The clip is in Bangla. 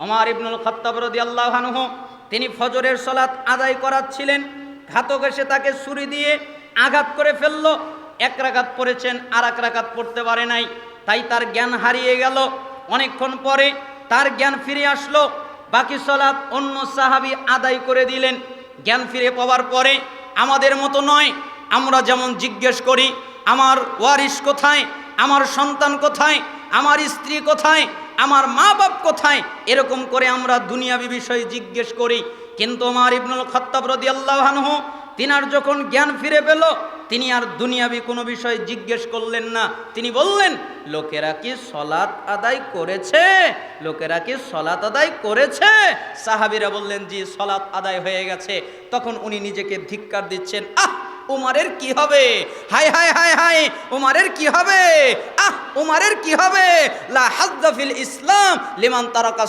আমার ইবনুল খত্তাব রাদিয়াল্লাহু আনহু, তিনি ফজরের সলাৎ আদায় করাচ্ছিলেন। ঘাতক এসে তাকে ছুরি দিয়ে আঘাত করে ফেলল। এক রাকাত পড়েছেন আর এক রাকাত পড়তে পারে নাই। তাই তার জ্ঞান হারিয়ে গেল। অনেকক্ষণ পরে তার জ্ঞান ফিরে আসলো। বাকি সলাৎ অন্য সাহাবী আদায় করে দিলেন। জ্ঞান ফিরে পাওয়ার পরে আমাদের মতো নয়, আমরা যেমন জিজ্ঞেস করি, আমার ওয়ারিস কোথায়? আমার সন্তান কোথায়? আমার স্ত্রী কোথায়? আমার মা বাপ কোথায়? এরকম করে আমরা দুনিয়াবি বিষয়ে জিজ্ঞেস করি। কিন্তু আমার ইবনুল খত্তাব রদি আল্লাহানহু তিনার যখন জ্ঞান ফিরে পেল, তিনি আর দুনিয়াবি কোনো বিষয় জিজ্ঞেস করলেন না। তিনি বললেন, লোকেরা কি সলাৎ আদায় করেছে? লোকেরা কি সলাৎ আদায় করেছে? সাহাবিরা বললেন, জি, সলাৎ আদায় হয়ে গেছে। তখন উনি নিজেকে ধিক্কার দিচ্ছেন, আহ উমারের কি হবে? হাই হাই হাই হাই উমারের কি হবে? আহ, উমারের কি হবে? লা হাজ্জা ফিল ইসলাম লিমান তারাকা